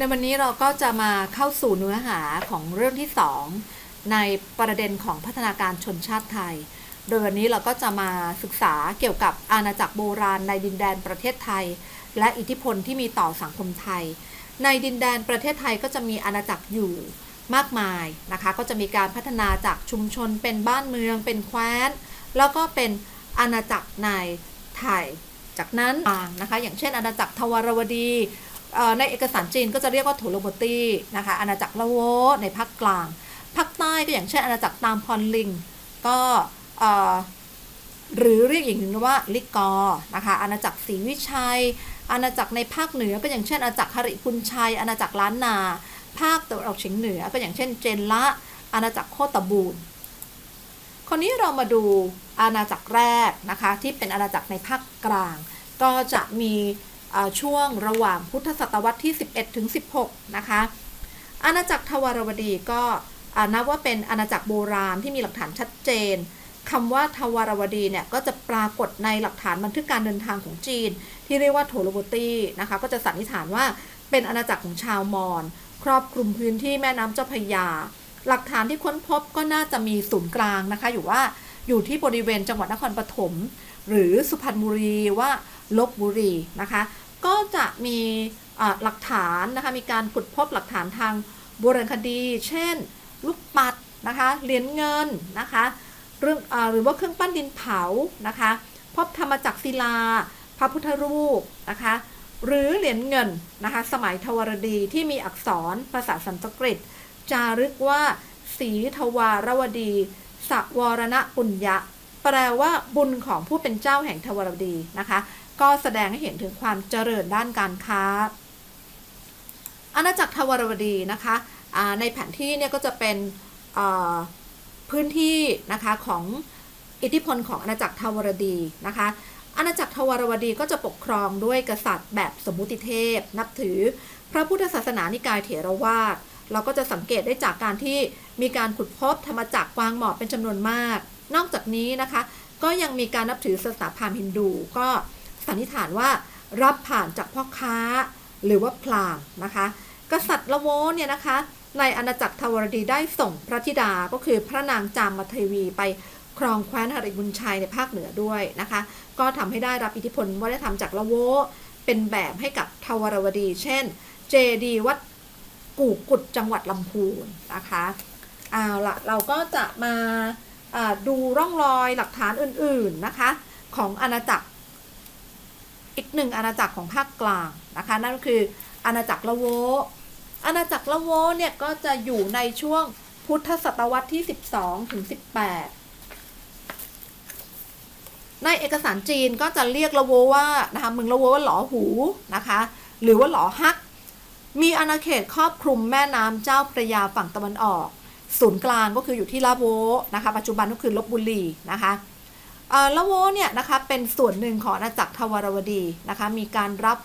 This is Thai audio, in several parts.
ในวันนี้เราก็จะมาเข้าสู่เนื้อหาของเรื่องที่สองในประเด็นของพัฒนาการชนชาติไทย โดยวันนี้เราก็จะมาศึกษาเกี่ยวกับอาณาจักรโบราณในดินแดนประเทศไทย และอิทธิพลที่มีต่อสังคมไทย ในดินแดนประเทศไทยก็จะมีอาณาจักรอยู่มากมายนะคะ ก็จะมีการพัฒนาจากชุมชนเป็นบ้านเมือง เป็นแคว้น แล้วก็เป็นอาณาจักรในไทย จากนั้นนะคะ อย่างเช่น อาณาจักรทวารวดี ในเอกสารจีนก็จะเรียกว่าโถโลโบตีนะคะอาณาจักรละโวในภาคกลางภาคใต้ก็อย่างเช่นอาณาจักรตามพรลิง ก็หรือเรียกอีกหนึ่งว่าลิกอนะคะอาณาจักรศรีวิชัย อาณาจักรในภาคเหนือก็อย่างเช่นอาณาจักรหริพุนชัย อาณาจักรล้านนา ภาคตะวันออกเฉียงเหนือก็อย่างเช่นเจนละ อาณาจักรโคตบูรณ์คนนี้เรามาดูอาณาจักรแรกนะคะที่เป็นอาณาจักรในภาคกลาง ก็จะมี ช่วงระหว่างพุทธศตวรรษที่ 11ถึง16 นะคะ อาณาจักรทวารวดีก็นับว่าเป็นอาณาจักรโบราณที่มีหลักฐานชัดเจนคำว่าทวารวดีเนี่ยก็จะปรากฏในหลักฐานบันทึกการเดินทางของจีน ที่เรียกว่าโถโลโบตีนะคะ ก็จะสันนิษฐานว่าเป็นอาณาจักรของชาวมอญครอบคลุมพื้นที่แม่น้ำเจ้าพยา หลักฐานที่ค้นพบก็น่าจะมีศูนย์กลางนะคะ อยู่ว่าอยู่ที่บริเวณจังหวัดนครปฐมหรือสุพรรณบุรีว่า ลบบุรีนะคะ ก็จะมีหลักฐานนะคะมีการขุดพบหลักฐานทางโบราณคดี เช่น ลูกปัดนะคะเหรียญเงินนะคะเรื่องอหรือว่าเครื่องปั้นดินเผานะคะพบธรรมจักรศิลา พระพุทธรูปนะคะหรือเหรียญเงินนะคะสมัยทวารดีที่มีอักษรภาษาสันสกฤต จารึกว่าสีทวารวดีสวรณปุญญะ แปลว่าบุญของผู้เป็นเจ้าแห่งทวารวดีนะคะ ก็แสดงให้เห็นถึงความเจริญด้านการค้า อาณาจักรทวารวดีนะคะในแผนที่เนี่ยก็จะเป็นพื้นที่นะคะของอิทธิพลของอาณาจักรทวารดีนะคะ อาณาจักรทวารวดีก็จะปกครองด้วยกษัตริย์แบบสมมุติเทพ นับถือพระพุทธศาสนานิกายเถรวาท เราก็จะสังเกตได้จากการที่มีการขุดพบธรรมจักรกวางหมอบเป็นจำนวนมาก นอกจากนี้นะคะ ก็ยังมีการนับถือศาสนาพราหมณ์ฮินดูก็ สันนิษฐานว่ารับผ่านจากพ่อค้าหรือว่าพราหมณ์นะคะ กษัตริย์ละโวเนี่ยนะคะ ในอาณาจักรทวารดีได้ส่งพระธิดาก็คือพระนางจามเทวีไปครองแคว้นหริบุญชัยในภาคเหนือด้วยนะคะ ก็ทำให้ได้รับอิทธิพลวัฒนธรรมจากละโวเป็นแบบให้กับทวารวดี เช่น เจดีวัดกู่กุดจังหวัดลำพูนนะคะเอาละเราก็จะมาาดูร่องรอยหลักฐานอื่นๆนะคะ ของอาณาจักร อีกหนึ่งอาณาจักรของภาคกลางนะคะ นั่นก็คืออาณาจักรละโว อาณาจักรละโวเนี่ยก็จะอยู่ในช่วงพุทธศตวรรษที่ 12 ถึง 18 ในเอกสารจีนก็จะเรียกละโวว่านะคะเมืองละโวว่าหลอหูนะคะ หรือว่าหลอฮัก มีอาณาเขตครอบคลุมแม่น้ำเจ้าพระยาฝั่งตะวันออก ศูนย์กลางก็คืออยู่ที่ละโวนะคะ ปัจจุบันก็คือลบบุรีนะคะ ละโวเนี่ยนะคะเป็นส่วนหนึ่งของอาณาจักรทวารวดีนะคะมีการรับ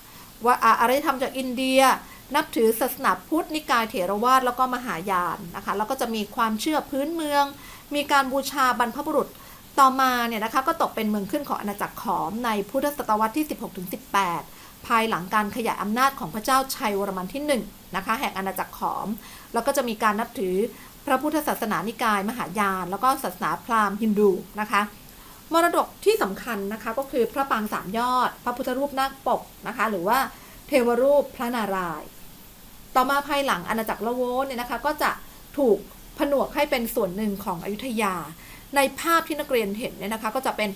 ว่าอาอารยธรรมจากอินเดีย นับถือศาสนาพุทธนิกายเถรวาทแล้วก็มหายานนะคะแล้วก็จะมีความเชื่อพื้นเมือง มีการบูชาบรรพบุรุษต่อมาเนี่ยนะคะก็ตกเป็นเมืองขึ้นของอาณาจักรขอมในพุทธศตวรรษที่ 16-18 ภายหลังการขยายอำนาจของพระเจ้าชัยวรมันที่1นะคะแห่งอาณาจักรขอม แล้วก็จะมีการนับถือพระพุทธศาสนานิกายมหายาน แล้วก็ศาสนาพราหมณ์ฮินดูนะคะ มรดกที่สำคัญนะคะก็คือพระปางสามยอด พระพุทธรูปนาคปกนะคะ หรือว่าเทวรูปพระนารายณ์ต่อมาภายหลังอาณาจักรละโวเนี่ยนะคะก็จะถูกผนวกให้เป็นส่วนหนึ่งของอยุธยา ในภาพที่นักเรียนเห็นเนี่ยนะคะ ก็จะเป็น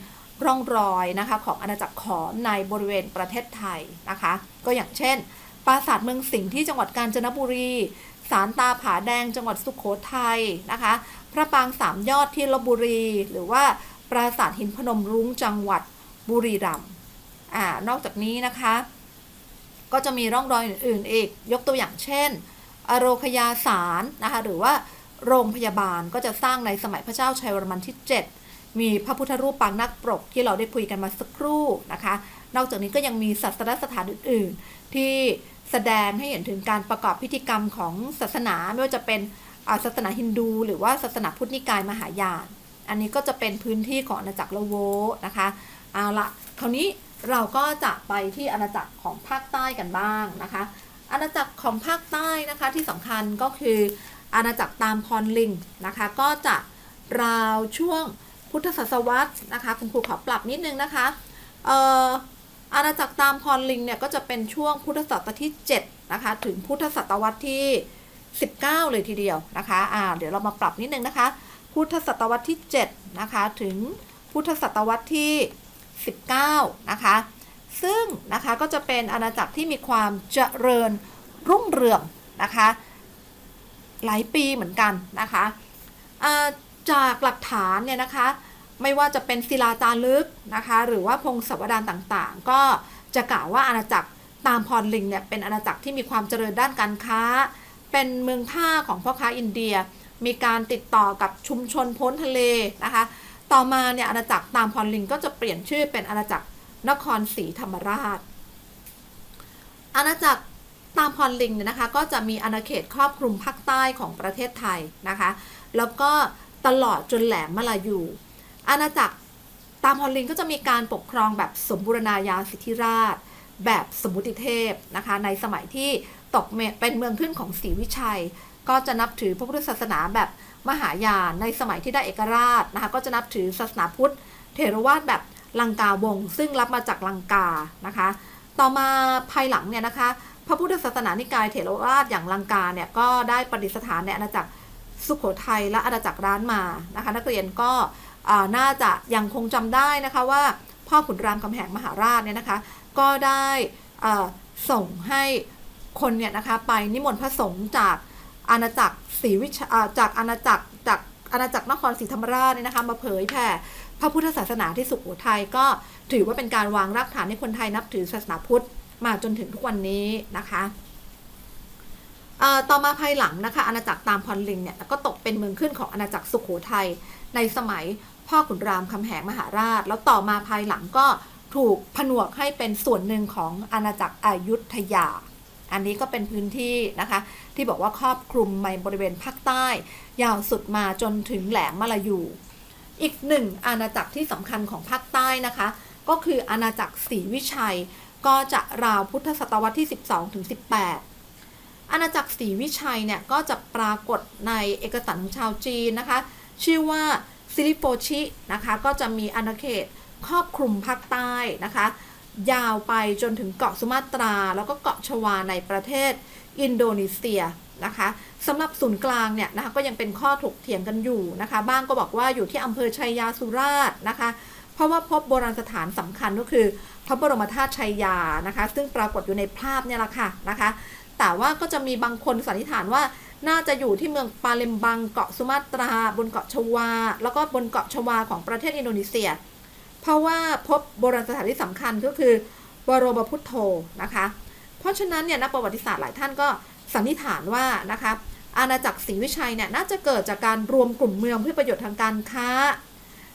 ร่องรอยนะคะของอาณาจักรขอมในบริเวณประเทศไทยนะคะ ก็อย่างเช่น ปราสาทเมืองสิงห์ที่จังหวัดกาญจนบุรีศาลตาผาแดงจังหวัดสุขโขทัยนะคะ พระปางสามยอดที่ลบบุรีหรือว่า ปราสาทหินพนมรุ้งจังหวัดบุรีรัมย์อ่านอกจากนี้นะคะ ก็จะมีร่องรอยอื่นๆอีก ยกตัวอย่างเช่น อโรคยาสารนะคะหรือว่าโรงพยาบาลก็จะสร้างในสมัยพระเจ้าชัยวรมันที่ 7 มีพระพุทธรูปปางนักปรกที่เราได้คุยกันมาสักครู่นะคะ นอกจากนี้ก็ยังมีศาสนสถานอื่น ๆ ที่แสดงให้เห็นถึงการประกอบพิธีกรรมของศาสนาไม่ว่าจะเป็นศาสนาฮินดู หรือว่าศาสนาพุทธนิกายมหายาน อันนี้ก็จะเป็นพื้นที่ของอาณาจักรละโวนะคะเอาละคราวนี้เราก็จะไปที่อาณาจักรของภาคใต้กันบ้างนะคะอาณาจักรของภาคใต้นะคะที่สำคัญก็คืออาณาจักรตามพรลิงนะคะก็จะราวช่วงพุทธศตวรรษนะคะคุณครูขอปรับนิดนึงนะคะเอ่ออาณาจักรตามพรลิงเนี่ยก็จะเป็นช่วงพุทธศตวรรษที่7นะคะถึงพุทธศตวรรษที่ 19 เลยทีเดียวนะคะอ่าเดี๋ยวเรามาปรับนิดนึงนะคะ พุทธศตวรรษที่ 7 นะคะ ถึงพุทธศตวรรษที่ 19 นะคะ ซึ่งนะคะก็จะเป็นอาณาจักรที่มีความเจริญรุ่งเรืองนะคะ หลายปีเหมือนกันนะคะาจากหลักฐานเนี่ยนะคะไม่ว่าจะเป็นศิลาจารึกนะคะหรือว่าพงศาวดารต่างๆ ก็จะกล่าวว่าอาณาจักรตามพรลิงเนี่ยเป็นอาณาจักรที่มีความเจริญด้านการค้า เป็นเมืองท่าของพ่อค้าอินเดีย มีการติดต่อกับชุมชนพ้นทะเลนะคะ ต่อมาเนี่ยอาณาจักรตามพรลิงก็จะเปลี่ยนชื่อเป็นอาณาจักรนครศรีธรรมราช อาณาจักรตามพรลิงเนี่ยนะคะก็จะมีอาณาเขตครอบคลุมภาคใต้ของประเทศไทยนะคะ แล้วก็ตลอดจนแหลมมลายูอาณาจักรตามพรลิงก็จะมีการปกครองแบบสมบูรณาญาสิทธิราช แบบสมุติเทพนะคะในสมัยที่ตกเมเป็นเมืองขึ้นของศรีวิชัย ก็จะนับถือพระพุทธศาสนาแบบมหายานในสมัยที่ได้เอกราชนะคะก็จะนับถือศาสนาพุทธ เถรวาทแบบลังกาวง ซึ่งรับมาจากลังกานะคะ ต่อมาภายหลังเนี่ยนะคะ พระพุทธศาสนานิกายเถรวาทอย่างลังกาเนี่ยก็ได้ประดิษฐานในอาณาจักรสุโขทัยและอาณาจักรร้านมานะคะนักเรียนก็น่าจะยังคงจำได้นะคะว่าพ่อขุนรามคำแหงมหาราชเนี่ยนะคะก็ได้ส่งให้คนเนี่ยนะคะไปนิมนต์พระสงฆ์จาก อาณาจักรศรีวิชาจากอาณาจักรจากอาณาจักรนครศรีธรรมราชเนี่ยนะคะมาเผยแผ่พระพุทธศาสนาที่สุโขทัยก็ถือว่าเป็นการวางรากฐานให้คนไทยนับถือศาสนาพุทธมาจนถึงทุกวันนี้นะคะต่อมาภายหลังนะคะอาณาจักรตามพรลิงเนี่ยก็ตกเป็นเมืองขึ้นของอาณาจักรสุโขทัยในสมัยพ่อขุนรามคำแหงมหาราช แล้วต่อมาภายหลังก็ถูกผนวกให้เป็นส่วนหนึ่งของอาณาจักรอยุธยา อันนี้ก็เป็นพื้นที่นะคะ ที่บอกว่าครอบคลุมในบริเวณภาคใต้ ยาวสุดมาจนถึงแหลมมาลายู อีกหนึ่งอาณาจักรที่สำคัญของภาคใต้นะคะ ก็คืออาณาจักรศรีวิชัย ก็จะราวพุทธศตวรรษที่ 12ถึง18อาณาจักรศรีวิชัยเนี่ยก็จะปรากฏในเอกสารของชาวจีนนะคะ ชื่อว่าซิลิโฟชินะคะ ก็จะมีอาณาเขตครอบคลุมภาคใต้นะคะ ยาวไปจนถึงเกาะสุมาตรา แล้วก็เกาะชวาในประเทศอินโดนีเซียนะคะสำหรับศูนย์กลางเนี่ยนะคะก็ยังเป็นข้อถกเถียงกันอยู่นะคะบ้างก็บอกว่าอยู่ที่อำเภอชัยยาสุราษฎร์นะคะเพราะว่าพบโบราณสถานสำคัญก็คือพระบรมธาตุชัยยานะคะ ซึ่งปรากฏอยู่ในภาพเนี่ยแหละค่ะนะคะแต่ว่าก็จะมีบางคนสันนิษฐานว่าน่าจะอยู่ที่เมืองปาเลมบังเกาะสุมาตรา บนเกาะชวา แล้วก็บนเกาะชวาของประเทศอินโดนีเซีย เพราะว่าพบโบราณสถานที่สำคัญก็คือบรมพุทโธนะคะ เพราะฉะนั้นเนี่ยนักประวัติศาสตร์หลายท่านก็สันนิษฐานว่านะคะอาณาจักรศรีวิชัยเนี่ยน่าจะเกิดจากการรวมกลุ่มเมืองเพื่อประโยชน์ทางการค้า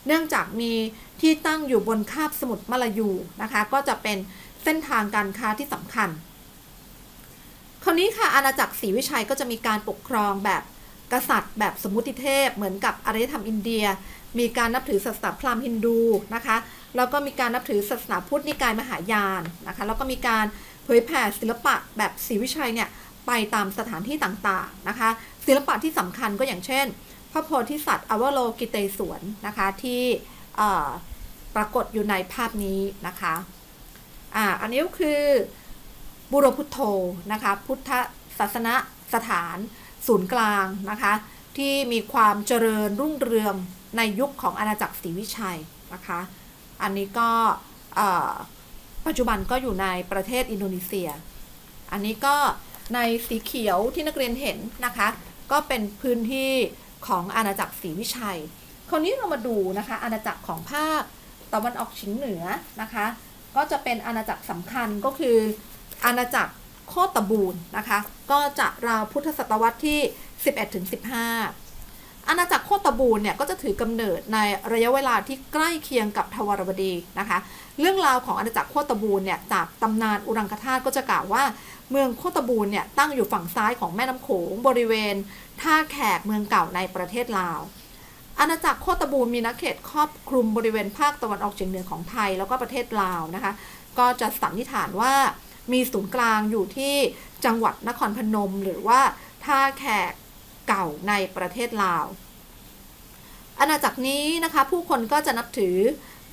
เนื่องจากมีที่ตั้งอยู่บนคาบสมุทรมาลายูนะคะ ก็จะเป็นเส้นทางการค้าที่สำคัญ คราวนี้ค่ะอาณาจักรศรีวิชัยก็จะมีการปกครองแบบกษัตริย์แบบสมมุติเทพเหมือนกับอารยธรรมอินเดีย มีการนับถือศาสนาพราหมณ์ฮินดูนะคะแล้วก็มีการนับถือศาสนาพุทธนิกายมหายานนะคะแล้วก็มีการเผยแผ่ศิลปะแบบศรีวิชัยเนี่ยไปตามสถานที่ต่างๆนะคะศิลปะที่สำคัญก็อย่างเช่น พระโพธิสัตว์อวโลกิเตศวนนะคะที่ปรากฏอยู่ในภาพนี้นะคะอ่าอันนี้ก็คือบุรพุทโธนะคะพุทธศาสนสถานศูนย์กลางนะคะที่มีความเจริญรุ่งเรือง ในยุคของอาณาจักรศรีวิชัยนะคะ อันนี้ก็ปัจจุบันก็อยู่ในประเทศอินโดนีเซีย อันนี้ก็ในสีเขียวที่นักเรียนเห็นนะคะ ก็เป็นพื้นที่ของอาณาจักรศรีวิชัย คราวนี้เรามาดูนะคะอาณาจักรของภาคตะวันออกเฉียงเหนือนะคะ ก็จะเป็นอาณาจักรสำคัญก็คืออาณาจักรโคตบูรนะคะ ก็จะราวพุทธศตวรรษที่ 11ถึง15 อาณาจักรโคตบูรณ์เนี่ยก็จะถือกำเนิดในระยะเวลาที่ใกล้เคียงกับทวารวดีนะคะ เรื่องราวของอาณาจักรโคตบูรณ์เนี่ยจากตำนานอุรังคธาตุก็จะกล่าวว่า เมืองโคตบูรณ์เนี่ยตั้งอยู่ฝั่งซ้ายของแม่น้ำโขงบริเวณ ท่าแขกเมืองเก่าในประเทศลาว อาณาจักรโคตบูรณ์มีนักเขตครอบคลุมบริเวณภาคตะวันออกเฉียงเหนือของไทยแล้วก็ประเทศลาวนะคะ ก็จะสันนิษฐานว่ามีศูนย์กลางอยู่ที่จังหวัดนครพนม หรือว่าท่าแขก เก่าในประเทศลาว อาณาจักรนี้นะคะ ผู้คนก็จะนับถือ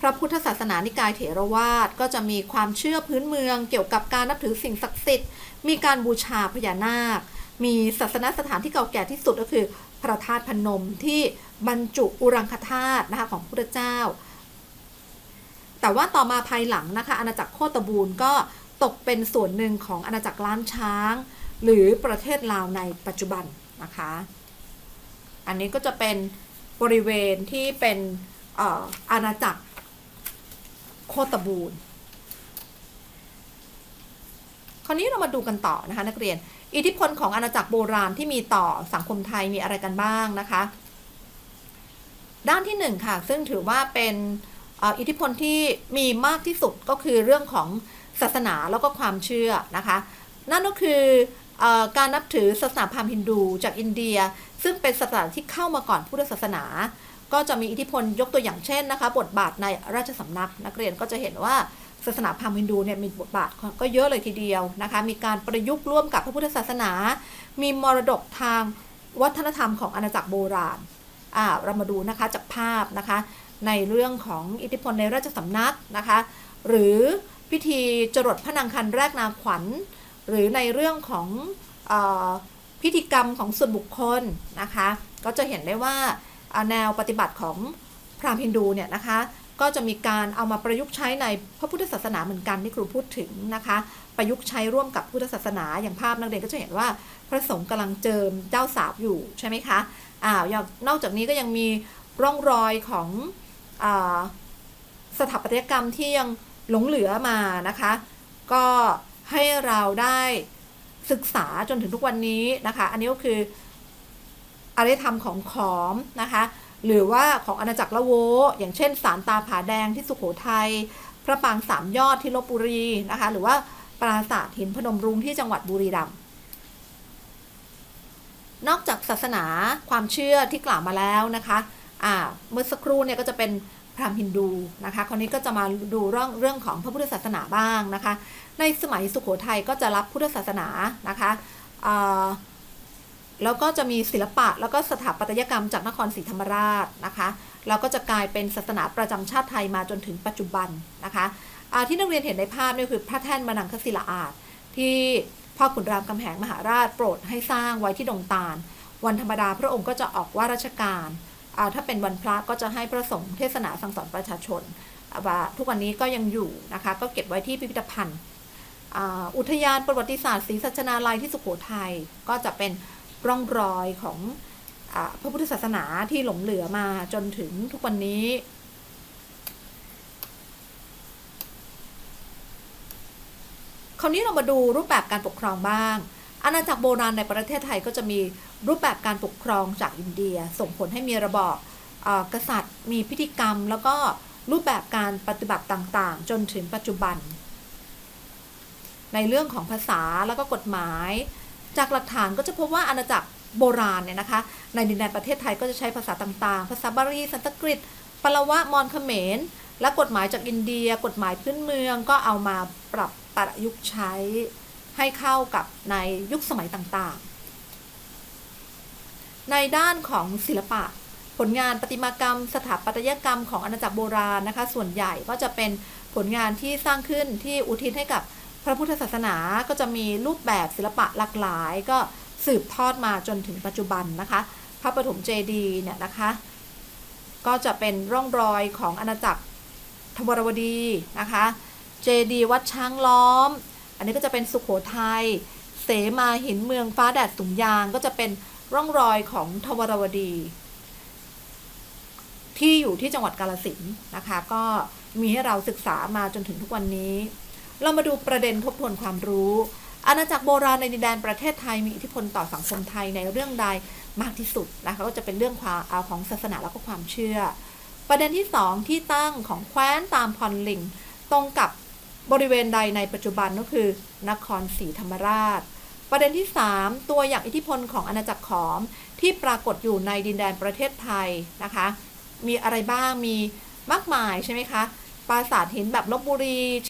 พระพุทธศาสนานิกายเถรวาทก็จะมีความเชื่อพื้นเมือง เกี่ยวกับการนับถือสิ่งศักดิ์สิทธิ์ มีการบูชาพญานาค มีศาสนสถานที่เก่าแก่ที่สุดก็คือ พระธาตุพนมที่บรรจุอุรังคธาตุนะคะของพระพุทธเจ้า แต่ว่าต่อมาภายหลังนะคะอาณาจักรโคตบูรณ์ก็ตกเป็นส่วนหนึ่งของอาณาจักรล้านช้าง หรือประเทศลาวในปัจจุบัน นะคะ อันนี้ก็จะเป็นบริเวณที่เป็นเอ่อาณาจักรโคตบูรณ์คราวนี้เรามาดูกันต่อนะคะนักเรียน อิทธิพลของอาณาจักรโบราณที่มีต่อสังคมไทยมีอะไรกันบ้างนะคะ ด้านที่หนึ่งค่ะ ซึ่งถือว่าเป็นอ,อิทธิพลที่มีมากที่สุดก็คือเรื่องของศาสนาแล้วก็ความเชื่อนะคะ นั่นก็คือ การนับถือศาสนาพราหมณ์ฮินดูจากอินเดีย ซึ่งเป็นศาสนาที่เข้ามาก่อนพุทธศาสนา ก็จะมีอิทธิพลยกตัวอย่างเช่นนะคะ บทบาทในราชสำนัก นักเรียนก็จะเห็นว่าศาสนาพราหมณ์ฮินดูเนี่ยมีบทบาทก็เยอะเลยทีเดียวนะคะ มีการประยุกต์ร่วมกับพระพุทธศาสนา มีมรดกทางวัฒนธรรมของอาณาจักรโบราณอ่าเรามาดูนะคะจากภาพนะคะ ในเรื่องของอิทธิพลในราชสำนักนะคะ หรือพิธีจรดพระนางคันแรกนาขวัญ หรือในเรื่องของออพิธีกรรมของส่วนบุคคลนะคะ ก็จะเห็นได้ว่าแนวปฏิบัติของพราหมณ์ฮินดูเนี่ยนะคะ ก็จะมีการเอามาประยุกต์ใช้ในพระพุทธศาสนาเหมือนกันที่ครูพูดถึงนะคะ ประยุกต์ใช้ร่วมกับพุทธศาสนาอย่างภาพนักเรียนก็จะเห็นว่าพระสงฆ์กำลังเจิมเจ้าสาวอยู่ใช่ไหมคะอ้าวนอกจากนี้ก็ยังมีร่องรอยของอสถาปัตยกรรมที่ยังหลงเหลือมานะคะ ก็ ให้เราได้ศึกษาจนถึงทุกวันนี้นะคะ อันนี้ก็คืออารยธรรมของขอมนะคะ หรือว่าของอาณาจักรละโว อย่างเช่น สารตาผาแดงที่สุขโขทัยพระปางสามยอดที่ลบบุรีนะคะ หรือว่าปราสาทหินพนมรุ้งที่จังหวัดบุรีรัมย์นอกจากศาสนาความเชื่อที่กล่าวมาแล้วนะคะ อ่า เมื่อสักครู่เนี่ยก็จะเป็น รามฮินดูนะคะคราวนี้ก็จะมาดูเรื่องเรื่องของพระพุทธศาสนาบ้างนะคะ ในสมัยสุขโขทัยก็จะรับพุทธศาสนานะคะแล้วก็จะมีศิลปะแล้วก็สถาปัตยกรรมจากนครศรีธรรมราชนะคะแล้วก็จะกลายเป็นศาสนาประจำชาติไทยมาจนถึงปัจจุบันนะคะที่นักเรียนเห็นในภาพนี่คือพระแท่นมนังคศิลาอาสที่พ่อขุนรามคำแหงมหาราชโปรดให้สร้างไว้ที่ดงตาล วันธรรมดาพระองค์ก็จะออกว่าราชการ ถ้าเป็นวันพระก็จะให้พระสงฆ์เทศนาสั่งสอนประชาชนว่าทุกวันนี้ก็ยังอยู่นะคะ ก็เก็บไว้ที่พิพิธภัณฑ์อุทยานประวัติศาสตร์ศรีสัชนาลัยที่สุโขทัยก็จะเป็นร่องรอยของอพระพุทธศาสนาที่หลงเหลือมาจนถึงทุกวันนี้คราวนี้เรามาดูรูปแบบการปกครองบ้าง อาณาจักรโบราณในประเทศไทยก็จะมีรูปแบบการปกครองจากอินเดีย ส่งผลให้มีระบอบกษัตริย์ มีพิธีกรรม แล้วก็รูปแบบการปฏิบัติต่างๆ จนถึงปัจจุบัน ในเรื่องของภาษาแล้วก็กฎหมาย จากหลักฐานก็จะพบว่าอาณาจักรโบราณเนี่ยนะคะ ในดินแดนประเทศไทยก็จะใช้ภาษาต่างๆ ภาษาบาลีสันสกฤตปลวะมอญเขมร และกฎหมายจากอินเดีย กฎหมายพื้นเมืองก็เอามาปรับประยุกต์ใช้ ให้เข้ากับในยุคสมัยต่างๆ ในด้านของศิลปะ ผลงานประติมากรรม สถาปัตยกรรมของอาณาจักรโบราณนะคะ ส่วนใหญ่ก็จะเป็นผลงานที่สร้างขึ้นที่อุทิศให้กับพระพุทธศาสนาก็จะมีรูปแบบศิลปะหลากหลาย ก็สืบทอดมาจนถึงปัจจุบันนะคะ พระปฐมเจดีย์เนี่ยนะคะ ก็จะเป็นร่องรอยของอาณาจักรทวรวดีนะคะ เจดีย์วัดช้างล้อม อันนี้ก็จะเป็นสุขโขทัยเสมาหินเมืองฟ้าแดดสุงยางก็จะเป็นร่องรอยของทวรวดี ที่อยู่ที่จังหวัดกาลสินนะคะ ก็มีให้เราศึกษามาจนถึงทุกวันนี้ เรามาดูประเด็นทบทวนความรู้ อาณาจักรโบราณในดินแดนประเทศไทยมีอิทธิพลต่อสังคมไทยในเรื่องใดมากที่สุดนะคะก็จะเป็นเรื่องความเอาของศาสนาแล้วก็ความเชื่อ ประเด็นที่ 2 ที่ตั้งของแคว้นตามพรลิงตรงกับ บริเวณใดในปัจจุบันก็คือนครศรีธรรมราช ประเด็นที่ 3 ตัวอย่างอิทธิพลของอาณาจักรขอมที่ปรากฏอยู่ในดินแดนประเทศไทยนะคะ มีอะไรบ้างมีมากมายใช่ไหมคะ ปราสาทหินแบบลบบุรี